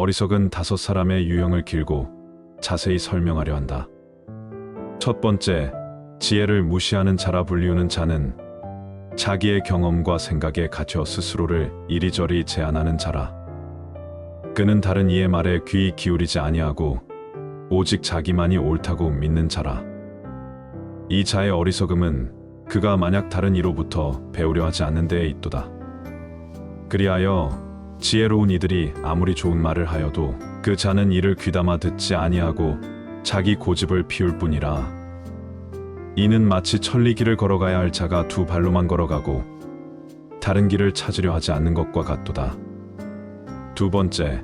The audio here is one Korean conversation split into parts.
어리석은 다섯 사람의 유형을 길고 자세히 설명하려 한다. 첫 번째, 지혜를 무시하는 자라 불리우는 자는 자기의 경험과 생각에 갇혀 스스로를 이리저리 제한하는 자라. 그는 다른 이의 말에 귀 기울이지 아니하고 오직 자기만이 옳다고 믿는 자라. 이 자의 어리석음은 그가 만약 다른 이로부터 배우려 하지 않는 데에 있도다. 그리하여 지혜로운 이들이 아무리 좋은 말을 하여도 그 자는 이를 귀담아 듣지 아니하고 자기 고집을 피울 뿐이라. 이는 마치 천리 길을 걸어가야 할 자가 두 발로만 걸어가고 다른 길을 찾으려 하지 않는 것과 같도다. 두 번째,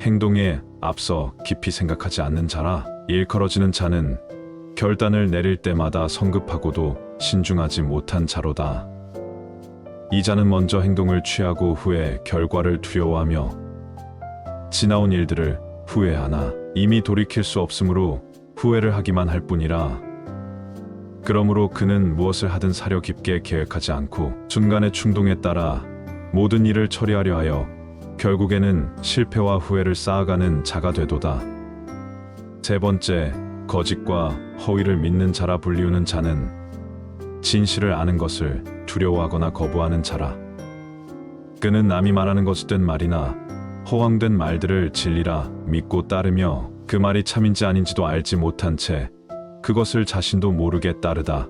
행동에 앞서 깊이 생각하지 않는 자라 일컬어지는 자는 결단을 내릴 때마다 성급하고도 신중하지 못한 자로다. 이 자는 먼저 행동을 취하고 후에 결과를 두려워하며 지나온 일들을 후회하나 이미 돌이킬 수 없으므로 후회를 하기만 할 뿐이라 그러므로 그는 무엇을 하든 사려 깊게 계획하지 않고 순간의 충동에 따라 모든 일을 처리하려 하여 결국에는 실패와 후회를 쌓아가는 자가 되도다. 세 번째, 거짓과 허위를 믿는 자라 불리우는 자는 진실을 아는 것을 두려워하거나 거부하는 자라. 그는 남이 말하는 것된 말이나 허황된 말들을 진리라 믿고 따르며 그 말이 참인지 아닌지도 알지 못한 채 그것을 자신도 모르게 따르다.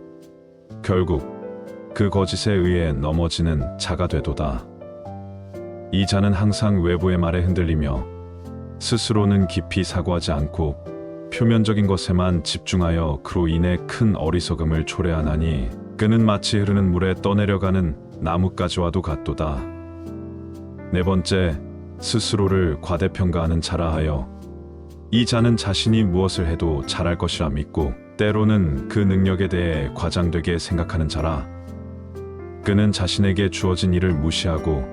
결국 그 거짓에 의해 넘어지는 자가 되도다. 이 자는 항상 외부의 말에 흔들리며 스스로는 깊이 사고하지 않고 표면적인 것에만 집중하여 그로 인해 큰 어리석음을 초래하나니 그는 마치 흐르는 물에 떠내려가는 나뭇가지와도 같도다. 네 번째, 스스로를 과대평가하는 자라 하여 이 자는 자신이 무엇을 해도 잘할 것이라 믿고 때로는 그 능력에 대해 과장되게 생각하는 자라. 그는 자신에게 주어진 일을 무시하고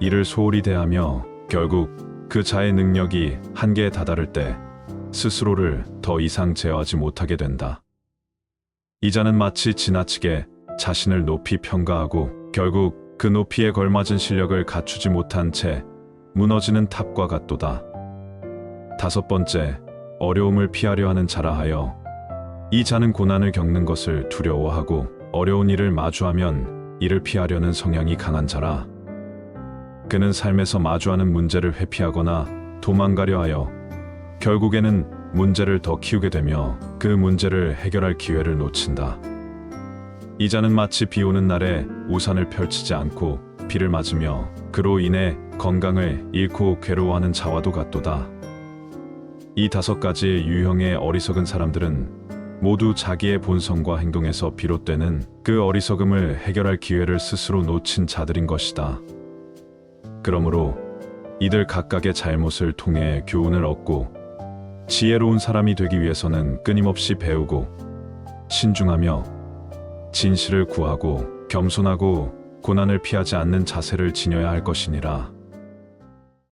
이를 소홀히 대하며 결국 그 자의 능력이 한계에 다다를 때 스스로를 더 이상 제어하지 못하게 된다. 이 자는 마치 지나치게 자신을 높이 평가하고 결국 그 높이에 걸맞은 실력을 갖추지 못한 채 무너지는 탑과 같도다. 다섯 번째, 어려움을 피하려 하는 자라 하여 이 자는 고난을 겪는 것을 두려워하고 어려운 일을 마주하면 이를 피하려는 성향이 강한 자라. 그는 삶에서 마주하는 문제를 회피하거나 도망가려 하여 결국에는 문제를 더 키우게 되며 그 문제를 해결할 기회를 놓친다. 이 자는 마치 비 오는 날에 우산을 펼치지 않고 비를 맞으며 그로 인해 건강을 잃고 괴로워하는 자와도 같도다. 이 다섯 가지 유형의 어리석은 사람들은 모두 자기의 본성과 행동에서 비롯되는 그 어리석음을 해결할 기회를 스스로 놓친 자들인 것이다. 그러므로 이들 각각의 잘못을 통해 교훈을 얻고 지혜로운 사람이 되기 위해서는 끊임없이 배우고 신중하며 진실을 구하고 겸손하고 고난을 피하지 않는 자세를 지녀야 할 것이니라.